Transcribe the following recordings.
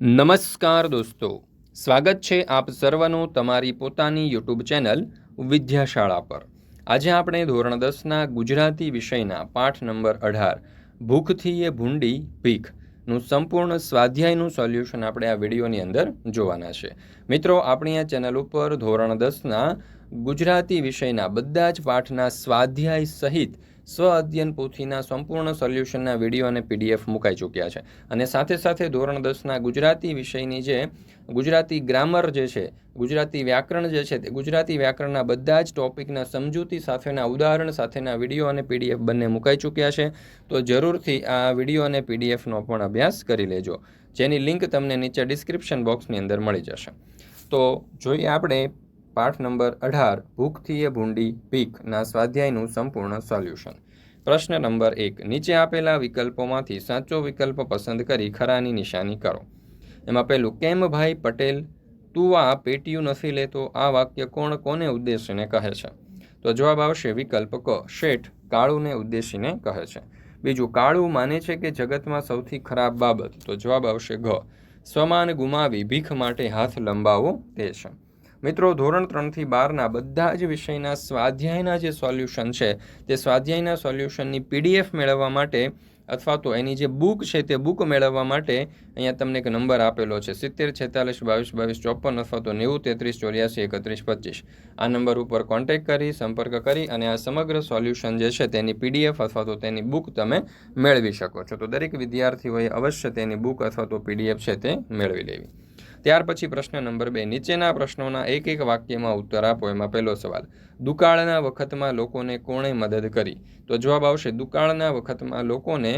નમસ્કાર દોસ્તો, સ્વાગત છે આપ સર્વનું તમારી પોતાની યુટ્યુબ ચેનલ વિદ્યાશાળા પર. આજે આપણે ધોરણ દસના ગુજરાતી વિષયના પાઠ નંબર અઢાર ભૂખથી એ ભૂંડી ભીખનું સંપૂર્ણ સ્વાધ્યાયનું સોલ્યુશન આપણે આ વિડીયોની અંદર જોવાના છે. મિત્રો, આપણી આ ચેનલ ઉપર ધોરણ દસના ગુજરાતી વિષયના બધા જ પાઠના સ્વાધ્યાય સહિત સ્વ અધ્યયન પોથીના સંપૂર્ણ સોલ્યુશનના વીડિયો અને પીડીએફ મુકાઈ ચૂક્યા છે. અને સાથે સાથે ધોરણ દસના ગુજરાતી વિષયની જે ગુજરાતી ગ્રામર જે છે, ગુજરાતી વ્યાકરણ જે છે તે ગુજરાતી વ્યાકરણના બધા જ ટોપિકના સમજૂતી સાથેના ઉદાહરણ સાથેના વીડિયો અને પીડીએફ બંને મુકાઈ ચૂક્યા છે. તો જરૂરથી આ વીડિયો અને પીડીએફનો પણ અભ્યાસ કરી લેજો. જેની લિંક તમને નીચે ડિસ્ક્રિપ્શન બોક્સની અંદર મળી જશે. તો જોઈએ આપણે પાઠ નંબર અઢાર ભૂખથી એ ભૂંડી પીકના સ્વાધ્યાયનું સંપૂર્ણ સોલ્યુશન. પ્રશ્ન નંબર એક, નીચે આપેલા વિકલ્પોમાંથી સાચો વિકલ્પ પસંદ કરી ખરાની નિશાની કરો. એમાં પહેલું, કેમ ભાઈ પટેલ? તું આ પેટીયું નથી લેતો. આ વાક્ય કોણ કોને ઉદ્દેશીને કહે છે? તો જવાબ આવશે વિકલ્પ ક, શેઠ કાળુને ઉદ્દેશીને કહે છે. બીજું, કાળું માને છે કે જગતમાં સૌથી ખરાબ બાબત? તો જવાબ આવશે ઘ સ્વમાન ગુમાવી ભીખ માટે હાથ લંબાવો તે છે. મિત્રો, ધોરણ ત્રણથી બારના બધા જ વિષયના સ્વાધ્યાયના જે સોલ્યુશન છે, તે સ્વાધ્યાયના સોલ્યુશનની પીડીએફ મેળવવા માટે અથવા તો એની જે બુક છે, તે બુક મેળવવા માટે અહીંયા તમને એક નંબર આપેલો છે, સિત્તેર, છેતાલીસ, બાવીસ બાવીસ, ચોપન અથવા તો નેવું, તેત્રીસ, ચોર્યાસી, એકત્રીસ, પચીસ. આ નંબર ઉપર કોન્ટેક કરી, સંપર્ક કરી અને આ સમગ્ર સોલ્યુશન જે છે, તેની પીડીએફ અથવા તો તેની બુક તમે મેળવી શકો છો. તો દરેક વિદ્યાર્થીઓએ અવશ્ય તેની બુક અથવા તો પીડીએફ છે, તે મેળવી લેવી. ત્યાર પછી પ્રશ્ન નંબર બે. નીચેના પ્રશ્નોના એક એક વાક્યમાં ઉત્તર આપો. એમાં પહેલો સવાલ, દુકાળના વખતમાં લોકોને કોણે મદદ કરી? તો જવાબ આવશે, દુકાળના વખતમાં લોકોને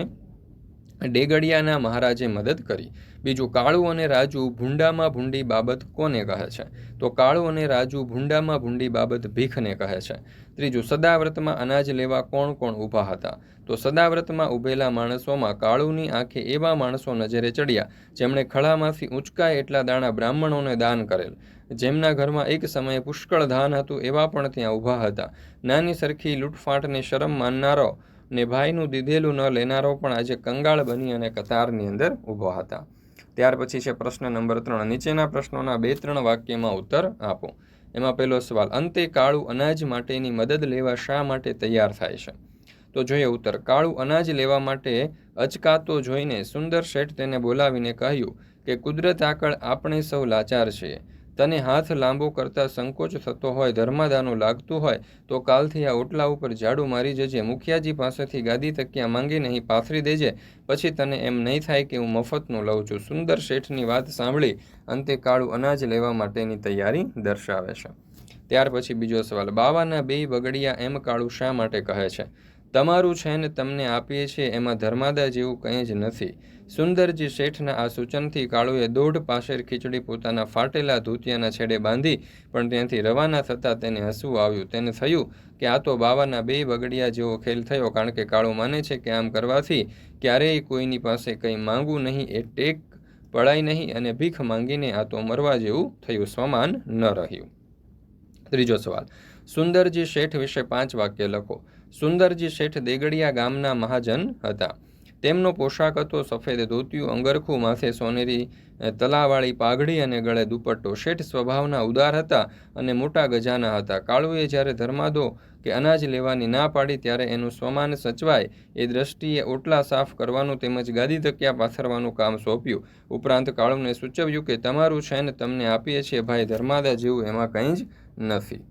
ડેગડિયાના મહારાજે મદદ કરી. બીજું, કાળુ અને રાજુ ભૂંડામાં ભૂંડી બાબત કોને કહે છે? તો કાળુ અને રાજુ ભૂંડામાં ભૂંડી બાબત ભીખને કહે છે. ત્રીજું, સદાવ્રતમાં અનાજ લેવા કોણ કોણ ઊભા હતા? તો સદાવ્રતમાં ઊભેલા માણસોમાં કાળુની આંખે એવા માણસો નજરે ચડ્યા, જેમણે ખળામાંથી ઊંચકાય એટલા દાણા બ્રાહ્મણોને દાન કરેલ. જેમના ઘરમાં એક સમયે પુષ્કળ ધાન હતું એવા પણ ત્યાં ઊભા હતા. નાની સરખી લૂંટફાટને શરમ માનનારો ને ભાઈનું દીધેલું ન લેનારો પણ આજે કંગાળ બની અને કતારની અંદર ઊભા હતા. ત્યાર પછી છે પ્રશ્ન નંબર ત્રણ. નીચેના પ્રશ્નોના બે ત્રણ વાક્યમાં ઉત્તર આપો. એમાં પહેલો સવાલ, અંતે કાળું અનાજ માટેની મદદ લેવા શા માટે તૈયાર થાય છે? તો જોઈએ ઉત્તર, કાળું અનાજ લેવા માટે અચકાતો જોઈને સુંદર શેઠ તેને બોલાવીને કહ્યું કે, કુદરત આકળ આપણે સૌ લાચાર છીએ. તને હાથ લાંબો કરતાં સંકોચ થતો હોય, ધર્માદાનું લાગતું હોય, તો કાલથી આ ઓટલા ઉપર ઝાડુ મારી જજે. મુખિયાજી પાસેથી ગાદી તકિયા માંગી નહીં, પાથરી દેજે. પછી તને એમ નહીં થાય કે હું મફતનું લઉં છું. સુંદર શેઠની વાત સાંભળી અંતે કાળું અનાજ લેવા માટેની તૈયારી દર્શાવે છે. ત્યાર પછી બીજો સવાલ, બાવાના બે બગડિયા એમ કાળું શા માટે કહે છે? તમારું છે ને તમને આપીએ છીએ, એમાં ધર્માદા જેવું કંઈ જ નથી. સુંદરજી શેઠના આ સૂચનથી કાળુએ દોઢ પાશેર ખીચડી પોતાના ફાટેલા ધૂતિયાના છેડે બાંધી, પણ ત્યાંથી રવાના થતાં તેને હસવું આવ્યું. તેને થયું કે આ તો બાવાના બે બગડિયા જેવો ખેલ થયો, કારણ કે કાળો માને છે કે આમ કરવાથી ક્યારેય કોઈની પાસે કંઈ માંગવું નહીં, એ ટેક પડાય નહીં અને ભીખ માંગીને આ તો મરવા જેવું થયું, સમાન ન રહ્યું. ત્રીજો સવાલ. સુંદરજી શેઠ વિશે પાંચ વાક્ય લખો. સુંદરજી શેઠ દેગડિયા ગામના મહાજન હતા. તેમનો પોશાક હતો સફેદ ધોતિયું, અંગરખું, માથે સોનેરી તલાવાળી પાઘડી અને ગળે દુપટ્ટો. શેઠ સ્વભાવના ઉદાર હતા અને મોટા ગજાના હતા. કાળુએ જ્યારે ધર્માદો કે અનાજ લેવાની ના પાડી ત્યારે એનું સ્વમાન સચવાય એ દ્રષ્ટિએ ઓટલા સાફ કરવાનું તેમજ ગાદી તકિયા પાથરવાનું કામ સોંપ્યું. ઉપરાંત કાળુને સૂચવ્યું કે તમારું શૈન તમને આપીએ છીએ, ભાઈ, ધર્માદા જેવું એમાં કંઈ જ નથી.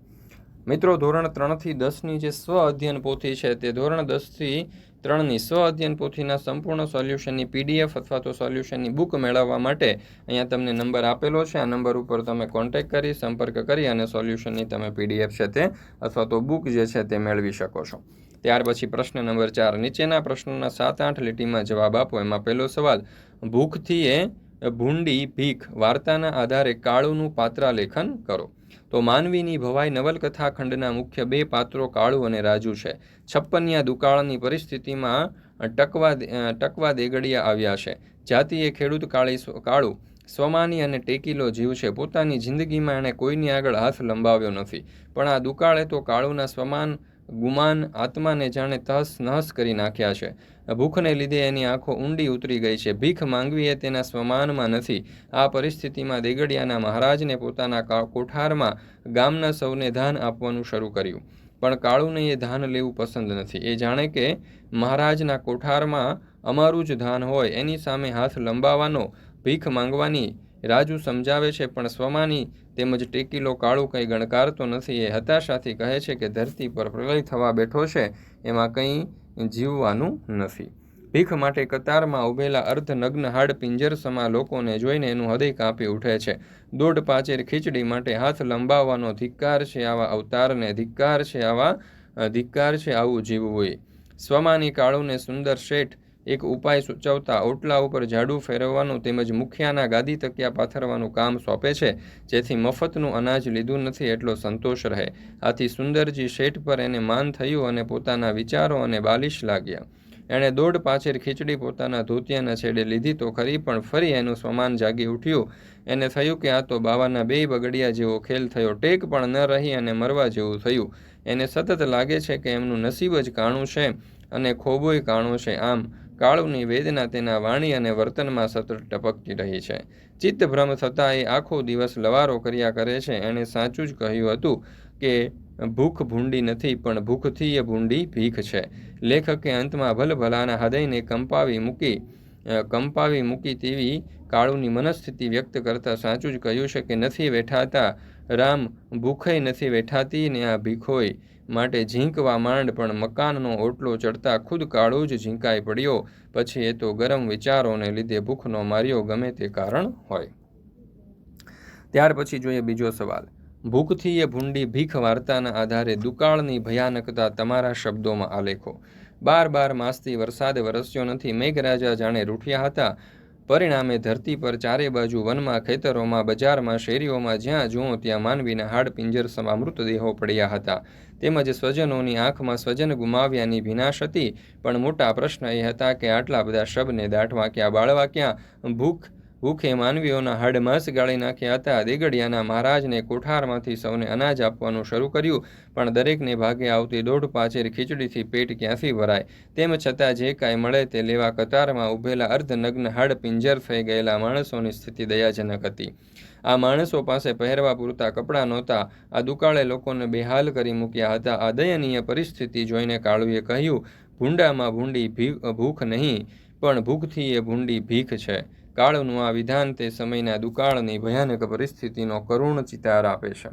મિત્રો, ધોરણ ત્રણથી દસની જે સ્વ અધ્યયન પોથી છે, તે ધોરણ દસથી ત્રણની સ્વ અધ્યયન પોથીના સંપૂર્ણ સોલ્યુશનની પીડીએફ અથવા તો સોલ્યુશનની બુક મેળવવા માટે અહીંયા તમને નંબર આપેલો છે. આ નંબર ઉપર તમે કોન્ટેક કરી, સંપર્ક કરી અને સોલ્યુશનની તમે પીડીએફ છે તે અથવા તો બુક જે છે તે મેળવી શકો છો. ત્યાર પછી પ્રશ્ન નંબર ચાર. નીચેના પ્રશ્નોના સાત આઠ લીટીમાં જવાબ આપો. એમાં પહેલો સવાલ, ભૂખથી એ ભૂંડી ભીખ વાર્તાના આધારે કાળુનું પાત્રાલેખન કરો. તો માનવીની ભવાઈ નવલકથા ખંડના મુખ્ય બે પાત્રો કાળુ અને રાજુ છે. છપ્પનિયા દુકાળની પરિસ્થિતિમાં ટકવા ટકવા દેગડિયા આવ્યા છે. જાતિએ ખેડૂત કાળી કાળુ, સ્વમાની અને ટેકીલો જીવ છે. પોતાની જિંદગીમાં એણે કોઈની આગળ હાથ લંબાવ્યો નથી. પણ આ દુકાળે તો કાળુના સ્વમાન, ગુમાન, આત્માને જાણે તહસ નહસ કરી નાખ્યા છે. ભૂખને લીધે એની આંખો ઊંડી ઉતરી ગઈ છે. ભીખ માંગવી એ તેના સ્વમાનમાં નથી. આ પરિસ્થિતિમાં દેગડિયાના મહારાજને પોતાના કોઠારમાં ગામના સૌને ધાન આપવાનું શરૂ કર્યું. પણ કાળુને એ ધાન લેવું પસંદ નથી. એ જાણે કે મહારાજના કોઠારમાં અમારું જ ધાન હોય. એની સામે હાથ લંબાવવાનો, ભીખ માંગવાની રાજુ સમજાવે છે, પણ સ્વમાની તેમજ ટેકીલો કાળું કંઈ ગણકારતો નથી. એ હતાશાથી કહે છે કે ધરતી પર પ્રલય થવા બેઠો છે. એમાં કંઈ જીવવાનું નથી. ભીખ માટે કતારમાં ઊભેલા અર્ધનગ્ન હાડ પિંજરસમા લોકોને જોઈને એનું હૃદય કાપી ઉઠે છે. દોઢ પાચેર ખીચડી માટે હાથ લંબાવવાનો ધિક્કાર છે આવા અવતારને ધિક્કાર છે આવા ધિક્કાર છે આવું જીવવું સ્વમાની કાળુને સુંદર શેઠ એક ઉપાય સૂચવતા ઓટલા ઉપર ઝાડુ ફેરવવાનું તેમજ મુખિયાના ગાદી તકિયા પાથરવાનું કામ સોંપે છે, જેથી મફતનું અનાજ લીધું નથી એટલો સંતોષ રહે. આથી સુંદરજી શેઠ પર એને માન થયું અને પોતાના વિચારો અને બાલિશ લાગ્યા. એણે દોઢ પાછેર ખીચડી પોતાના ધોતિયાના છેડે લીધી તો ખરી, પણ ફરી એનું સ્વમાન જાગી ઉઠ્યું. એને થયું કે આ તો બાવાના બે બગડિયા જેવો ખેલ થયો, ટેક પણ ન રહી અને મરવા જેવું થયું. એને સતત લાગે છે કે એમનું નસીબ જ કાણું છે અને ખોબોય કાણું છે. આમ કાળુની વેદના તેના વાણી અને વર્તનમાં સતત ટપકતી રહી છે. ચિત્તભ્રમ થતાં એ આખો દિવસ લવારો કર્યા કરે છે. એણે સાચું જ કહ્યું હતું કે, ભૂખ ભૂંડી નથી, પણ ભૂખથી એ ભૂંડી ભીખ છે. લેખકે અંતમાં ભલભલાના હૃદયને કંપાવી મૂકી કંપાવી મૂકી તેવી કાળુની મનસ્થિતિ વ્યક્ત કરતા સાચું જ કહ્યું છે કે નથી વેઠાતા. રામ ભૂખય નથી વેઠાતી ને આ ભીખોય માટે ઝીંકવા માંડ, પણ મકાનનો ઓટલો ચડતા ખુદ કાળું જ ઝીંકાઈ પડ્યો. પછી એ તો ગરમ વિચારોને લીધે ભૂખનો માર્યો ગમે તે કારણ હોય. ત્યાર પછી જોઈએ બીજો સવાલ. ભૂખથી એ ભૂંડી ભીખ વાર્તાના આધારે દુકાળની ભયાનકતા તમારા શબ્દોમાં આલેખો. બાર બાર માસથી વરસાદ વરસ્યો નથી. મેઘરાજા જાણે રૂઠ્યા હતા. પરિણામે ધરતી પર ચારે બાજુ વનમાં, ખેતરોમાં, બજારમાં, શેરીઓમાં, જ્યાં જુઓ ત્યાં માનવીના હાડ પિંજર સમા મૃતદેહો પડ્યા હતા. તેમજ સ્વજનોની આંખમાં સ્વજન ગુમાવ્યાની ભીનાશ હતી. પણ મોટા પ્રશ્ન એ હતા કે આટલા બધા શબને દાટવા ક્યાં, બાળવા ક્યાં? ભૂખ ભૂખે માનવીઓના હાડમાંસ ગાળી નાખ્યા હતા. દેગડિયાના મહારાજને કોઠારમાંથી સૌને અનાજ આપવાનું શરૂ કર્યું, પણ દરેકને ભાગે આવતી દોઢ પાચેર ખીચડીથી પેટ ક્યાંથી ભરાય? તેમ છતાં જે કાંઈ મળે તે લેવા કતારમાં ઊભેલા અર્ધનગ્ન હાડ પિંજર થઈ ગયેલા માણસોની સ્થિતિ દયાજનક હતી. આ માણસો પાસે પહેરવા પૂરતા કપડાં નહોતા. આ દુકાળે લોકોને બેહાલ કરી મૂક્યા હતા. આ દયનીય પરિસ્થિતિ જોઈને કાળુએ કહ્યું, ભૂંડામાં ભૂંડી ભી- ભૂખ નહીં, પણ ભૂખથી એ ભૂંડી ભીખ છે. કાળનું આ વિધાન તે સમયના દુકાળની ભયાનક પરિસ્થિતિનો કરુણ ચિતાર આપે છે.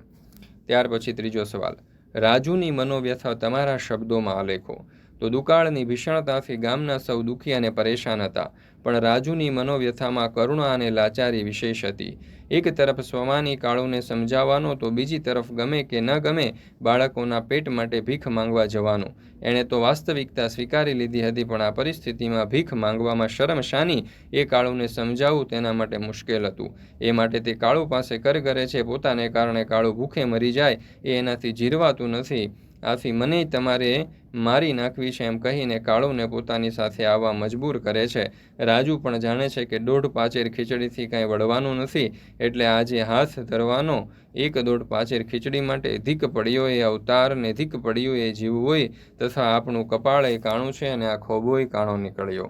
ત્યાર પછી ત્રીજો સવાલ, રાજુની મનોવ્યથા તમારા શબ્દોમાં આલેખો. તો દુકાળની ભીષણતાથી ગામના સૌ દુઃખી અને પરેશાન હતા. પણ રાજુની મનોવ્યથામાં કરુણા અને લાચારી વિશેષ હતી. એક તરફ સ્વમાની કાળુને સમજાવવાનો તો બીજી તરફ ગમે કે ન ગમે બાળકોના પેટ માટે ભીખ માંગવા જવાનું. એણે તો વાસ્તવિકતા સ્વીકારી લીધી હતી પણ આ પરિસ્થિતિમાં ભીખ માંગવામાં શરમ શાની એ કાળુને સમજાવવું તેના માટે મુશ્કેલ હતું. એ માટે તે કાળુ પાસે કર કરે છે, પોતાને કારણે કાળુ ભૂખે મરી જાય, એ એનાથી જીરવાતું નથી. આથી મને તમારે મારી નાખવી છે એમ કહીને કાળુને પોતાની સાથે આવવા મજબૂર કરે છે. રાજુ પણ જાણે છે કે દોઢ પાચેર ખીચડીથી કાંઈ વળવાનું નથી, એટલે આજે હાથ ધરવાનો. એક દોઢ પાચેર ખીચડી માટે ધીક પડ્યો એ અવતાર ને ધીક પડ્યું એ જીવવોય તથા આપણું કપાળ એ કાણું છે અને આ ખોબોય કાણો નીકળ્યો.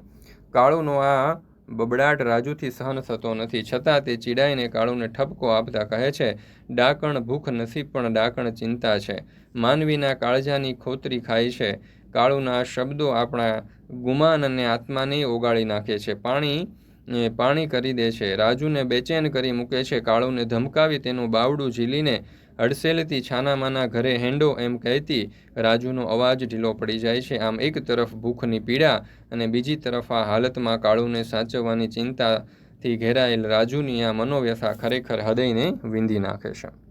કાળુનો આ બબડાટ રાજુથી સહન થતો નથી. છતાં તે ચીડાઈને કાળુને ઠપકો આપતા કહે છે, ડાકણ ભૂખ નસીબ પણ ડાકણ ચિંતા છે. માનવીના કાળજાની ખોતરી ખાય છે. કાળુના શબ્દો આપણા ગુમાન અને આત્માને ઓગાળી નાખે છે. પાણી પાણી કરી દે છે. રાજુને બેચેન કરી મૂકે છે. કાળુને ધમકાવી તેનું બાવડું ઝીલીને હડસેલથી છાનામાના ઘરે હેંડો એમ કહેતી રાજુનો અવાજ ઢીલો પડી જાય છે. આમ એક તરફ ભૂખની પીડા અને બીજી તરફ આ હાલતમાં કાળુને સાચવવાની ચિંતાથી ઘેરાયેલ રાજુની આ મનોવ્યથા ખરેખર હૃદયને વિંધી નાખે છે.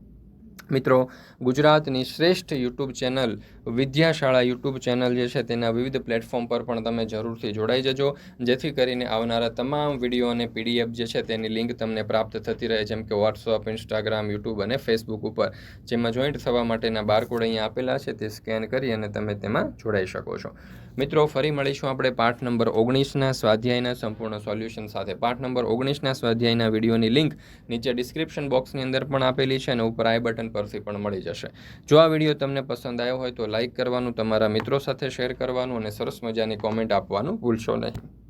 મિત્રો, ગુજરાતની શ્રેષ્ઠ YouTube channel, Vidyashala YouTube channel જે છે, તેના વિવિધ પ્લેટફોર્મ પર પણ તમે જરૂરથી જોડાઈ જજો. જેથી કરીને આવનારા તમામ વીડિયો અને પીડીએફ જે છે, તેની લિંક તમને પ્રાપ્ત થતી રહે, જેમ કે વોટ્સઅપ ઇન્સ્ટાગ્રામ યુટ્યુબ અને ફેસબુક ઉપર. જેમાં જોઈન્ટ થવા માટેના બારકોડ અહીંયા આપેલા છે, તે સ્કેન કરી અને તમે તેમાં જોડાઈ શકો છો. મિત્રો, ફરી મળીશું આપણે પાઠ નંબર ઓગણીસના સ્વાધ્યાયના સંપૂર્ણ સોલ્યુશન સાથે. પાઠ નંબર ઓગણીસના સ્વાધ્યાયના વિડીયોની લિંક નીચે ડિસ્ક્રિપ્શન બોક્સની અંદર પણ આપેલી છે અને ઉપર આઈ બટન પરથી પણ મળી જશે. જો આ વીડિયો તમને પસંદ આવ્યો હોય તો લાઇક કરવાનું, તમારા મિત્રો સાથે શેર કરવાનું અને સરસ મજાની કોમેન્ટ આપવાનું ભૂલશો નહીં.